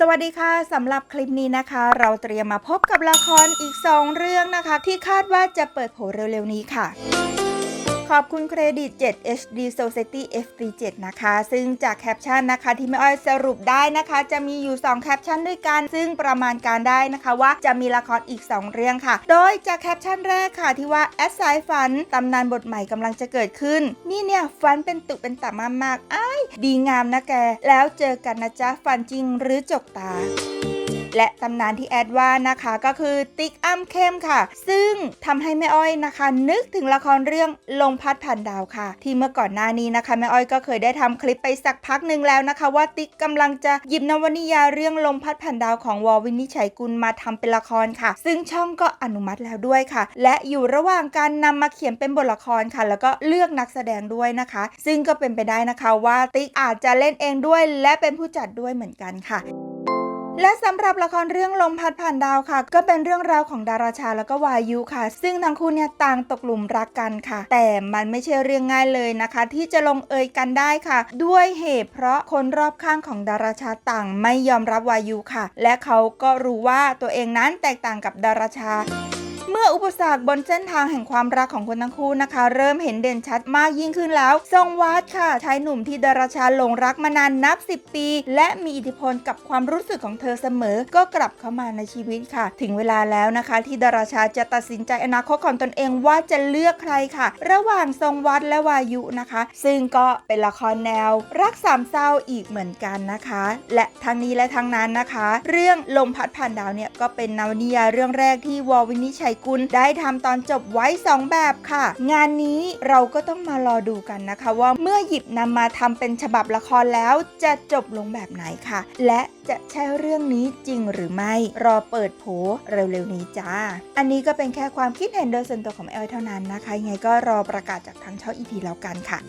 สวัสดีค่ะสำหรับคลิปนี้นะคะ เราเตรียมมาพบกับละครอีก 2 เรื่องนะคะ ที่คาดว่าจะเปิดโผเร็วๆนี้ค่ะ ขอบคุณเครดิต 7 HD Society FD7 นะคะ ซึ่งจากแคปชั่นนะคะที่แม่อ้อยสรุปได้นะคะ จะมีอยู่ 2 แคปชั่นด้วยกัน ซึ่งประมาณการได้นะคะว่าจะมีละครอีก 2 เรื่องค่ะ โดยจากแคปชั่นแรกค่ะที่ว่าแอดสายฝันตำนานบทใหม่กำลังจะเกิดขึ้น นี่เนี่ยฝันเป็นตุเป็นตะมามากอ้ายดีงามนะแก แล้วเจอกันนะจ๊ะฝันจริงหรือจกตา และตำนานที่แอดว่านะคะก็คือติ๊กอ้ำเข้มค่ะ ซึ่งทำให้แม่อ้อยนะคะ นึกถึงละครเรื่องลมพัดผ่านดาวค่ะ ที่เมื่อก่อนหน้านี้นะคะแม่อ้อยก็เคยได้ทำคลิปไปสักพักหนึ่งแล้วนะคะ ว่าติ๊กกำลังจะหยิบนวนิยายเรื่องลมพัดผ่านดาวของวอลวินิจฉัยกุลมาทำเป็นละครค่ะ ซึ่งช่องก็อนุมัติแล้วด้วยค่ะ และอยู่ระหว่างการนำมาเขียนเป็นบทละครค่ะ แล้วก็เลือกนักแสดงด้วยนะคะ ซึ่งก็เป็นไปได้นะคะว่าติ๊กอาจจะเล่นเองด้วย และเป็นผู้จัดด้วยเหมือนกันค่ะ และสำหรับละครเรื่องลมพัดผ่านดาวค่ะ ก็เป็นเรื่องราวของดาราชาแล้วก็วายุค่ะ ซึ่งทั้งคู่เนี่ยต่างตกหลุมรักกันค่ะ แต่มันไม่ใช่เรื่องง่ายเลยนะคะ ที่จะลงเอยกันได้ค่ะ ด้วยเหตุเพราะคนรอบข้างของดาราชาต่างไม่ยอมรับวายุค่ะ และเขาก็รู้ว่าตัวเองนั้นแตกต่างกับดาราชา มื่ออุปสรรคบนเส้นทางแห่งความรักของคนทั้งคู่นะคะ เริ่มเห็นเด่นชัดมากยิ่งขึ้นแล้ว ทรงวัดค่ะชายหนุ่มที่ดาราชาหลงรักมานานนับ 10 ปี และมีอิทธิพลกับความรู้สึกของเธอเสมอ ก็กลับเข้ามาในชีวิตค่ะ ถึงเวลาแล้วนะคะ ที่ดาราชาจะตัดสินใจอนาคตของตนเองว่าจะเลือกใครค่ะ ระหว่างทรงวัดและวายุนะคะ ซึ่งก็เป็นละครแนว รักสามเศร้าอีกเหมือนกันนะคะ และทั้งนี้และทั้งนั้นนะคะ เรื่องลมพัดผ่านดาวเนี่ยก็เป็นนวนิยายเรื่องแรกที่วอลวินิจฉัยกุลได้ทำตอนจบไว้ 2 แบบค่ะ งานนี้เราก็ต้องมารอดูกันนะคะ ว่าเมื่อหยิบนำมาทำเป็นฉบับละครแล้วจะจบลงแบบไหนค่ะ และจะใช่เรื่องนี้จริงหรือไม่ รอเปิดโผเร็วๆนี้จ้า อันนี้ก็เป็นแค่ความคิดเห็นโดยส่วนตัวของแอลเท่านั้นนะคะ ยังไงก็รอประกาศจากทางช่องอีทีแล้วกันค่ะ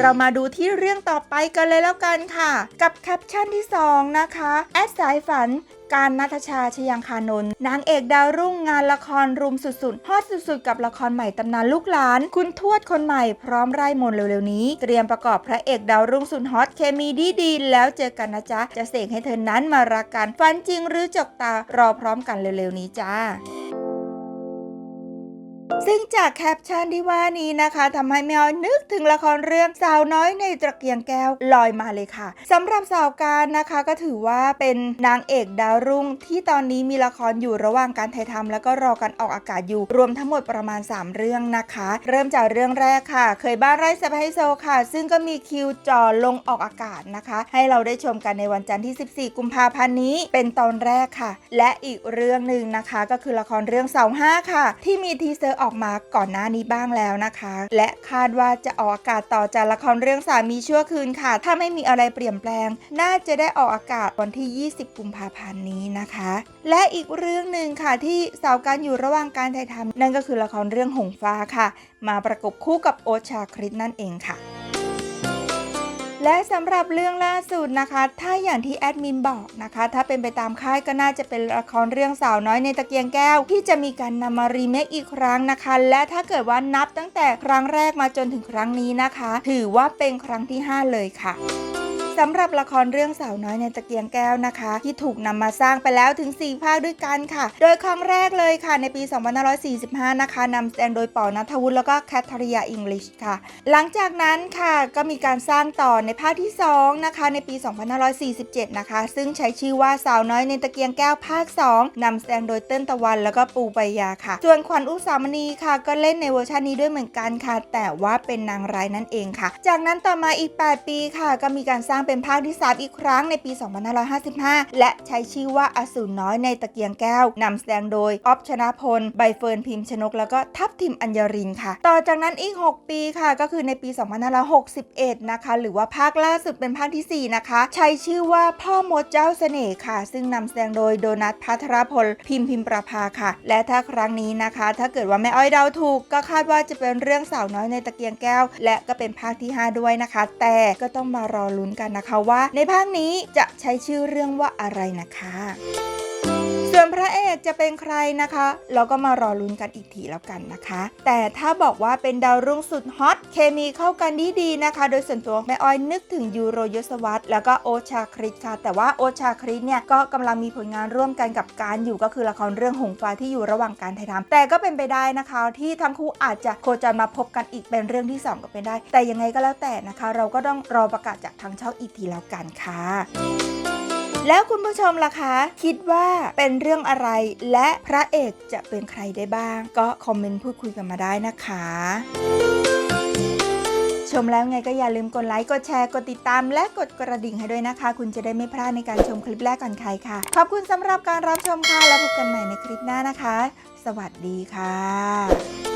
เรามาดูที่เรื่องต่อไปกันเลยแล้วกันค่ะ กับแคปชั่นที่ 2 นะคะ แอดสายฝัน การนัทชาชยังคานนท์นางเอกดาวรุ่งงานละครรุมสุดๆฮอตสุดๆ กับละครใหม่ตำนานลูกหลาน คุณทวดคนใหม่พร้อมไร่มนเร็วๆนี้ เตรียมประกอบพระเอกดาวรุ่งสุดฮอตเคมีดีๆแล้วเจอกันนะจ๊ะ จะเสกให้เธอนั้นมารักกันฟันจริงหรือจกตารอพร้อมกันเร็วๆนี้จ้า ซึ่งจากแคปชั่นที่ว่านี้นะคะทำให้แมวนึกถึงละครเรื่องสาวน้อยในตะเกียงแก้วลอยมาเลยค่ะสำหรับสาวการนะคะก็ถือว่าเป็นนางเอกดาวรุ่ง ที่ตอนนี้มีละครอยู่ระหว่างการถ่ายทำแล้วก็รอการออกอากาศอยู่ รวมทั้งหมดประมาณ 3 เรื่องนะคะ เริ่มจากเรื่องแรกค่ะ เคยบ้านไร่สะพายโซค่ะ ซึ่งก็มีคิวจ่อลงออกอากาศนะคะ ให้เราได้ชมกันในวันจันทร์ที่ 14 กุมภาพันธ์นี้ เป็นตอนแรกค่ะ และอีกเรื่องหนึ่งนะคะ ก็คือละครเรื่องเสาห้าค่ะ ที่มีทีเซอร์ออกมาก่อนหน้านี้บ้างแล้วนะคะ และคาดว่าจะออกอากาศต่อจากละครเรื่องสามีชั่วคืนค่ะ ถ้าไม่มีอะไรเปลี่ยนแปลง น่าจะได้ออกอากาศวันที่ 20 กุมภาพันธ์นี้นะคะ และอีกเรื่องหนึ่งค่ะที่สาวการอยู่ระหว่างการถ่ายทำนั่นก็คือละครเรื่องหงฟ้าค่ะ มาประกบคู่กับโอชาคริสนั่นเองค่ะ และสำหรับเรื่องล่าสุดนะคะ ถ้าอย่างที่แอดมินบอกนะคะ ถ้าเป็นไปตามค่ายก็น่าจะเป็นละครเรื่องสาวน้อยในตะเกียงแก้ว ที่จะมีการนำมารีเมคอีกครั้งนะคะ และถ้าเกิดว่านับตั้งแต่ครั้งแรกมาจนถึงครั้งนี้นะคะ ถือว่าเป็นครั้งที่ 5 เลยค่ะ สำหรับละครเรื่องสาวน้อยในตะเกียงแก้วนะคะ ที่ถูกนำมาสร้างไปแล้วถึง 4 ภาคด้วยกันค่ะ โดยครั้งแรกเลยค่ะในปี 2545 นะคะนำแสดงโดยปอนัทวุฒิแล้วก็แคทเธอรียาอิงลิชค่ะ หลังจากนั้นค่ะก็มีการสร้างต่อในภาคที่ 2 นะคะ ในปี 2547 นะคะ ซึ่งใช้ชื่อว่าสาวน้อยในตะเกียงแก้วภาค 2นำแสดงโดยเต้นตะวันแล้วก็ปูปยาค่ะ ส่วนขวัญอุสามณีค่ะ ก็เล่นในเวอร์ชันนี้ด้วยเหมือนกันค่ะ แต่ว่าเป็นนางร้ายนั่นเองค่ะ จากนั้นต่อมาอีก 8 ปีค่ะ ก็มีการสร้างเป็น็นภาคที่ 3 อีกครั้งในปี 2555 และใช้ชื่อว่าอสูรน้อยในตะเกียงแก้วนำแสดงโดย ออฟชนะพล ใบเฟิร์นพิมพ์ชนก แล้วก็ทัพทิมอัญญรินค่ะ ต่อจากนั้นอีก 6 ปีค่ะ ก็คือในปี 2561 นะคะ หรือว่าภาคล่าสุดเป็นภาคทีสี่4 นะคะ ใช้ชื่อว่าพ่อมดเจ้าเสน่ห์ค่ะ ซึ่งนำแสดงโดยโดนัทพัทรพล พิมพ์พิมพ์ประภาค่ะ และถ้าครั้งนี้นะคะ ถ้าเกิดว่าแม่อ้อยเดาถูก ก็คาดว่าจะเป็นเรื่องสาวน้อยในตะเกียงแก้ว และก็เป็นภาคที่ 5 ด้วยนะคะ แต่ก็ต้องมารอลุ้นกันนะคะว่า ในภาคนี้จะใช้ชื่อเรื่องว่าอะไรนะคะ ส่วนพระเอกจะเป็นใครนะคะ เราก็มารอลุ้นกันอีกทีแล้วกันนะคะ แต่ถ้าบอกว่าเป็นดาวรุ่งสุดฮอตเคมีเข้ากันดีๆนะคะ โดยส่วนตัวแม่อ้อยนึกถึงยูโรยศวัตแล้วก็โอชาคริสค่ะ แต่ว่าโอชาคริสเนี่ยก็กำลังมีผลงานร่วมกันกับการอยู่ก็คือละครเรื่องหงฟ้าที่อยู่ระหว่างการถ่ายทำแต่ก็เป็นไปได้นะคะ ที่ทั้งคู่อาจจะโคจรมาพบกันอีกเป็นเรื่องที่สองก็เป็นได้ แต่ยังไงก็แล้วแต่นะคะ เราก็ต้องรอประกาศจากทางช่องอีกทีแล้วกันค่ะ แล้วคุณผู้ชมล่ะคะ คิดว่าเป็นเรื่องอะไร และพระเอกจะเป็นใครได้บ้าง ก็คอมเมนต์พูดคุยกันมาได้นะคะชมแล้วไงก็อย่าลืมกดไลค์ กดแชร์ กดติดตาม และกดกระดิ่งให้ด้วยนะคะ คุณจะได้ไม่พลาดในการชมคลิปแรกก่อนใครค่ะ ขอบคุณสำหรับการรับชมค่ะ แล้วพบกันใหม่ในคลิปหน้านะคะ สวัสดีค่ะ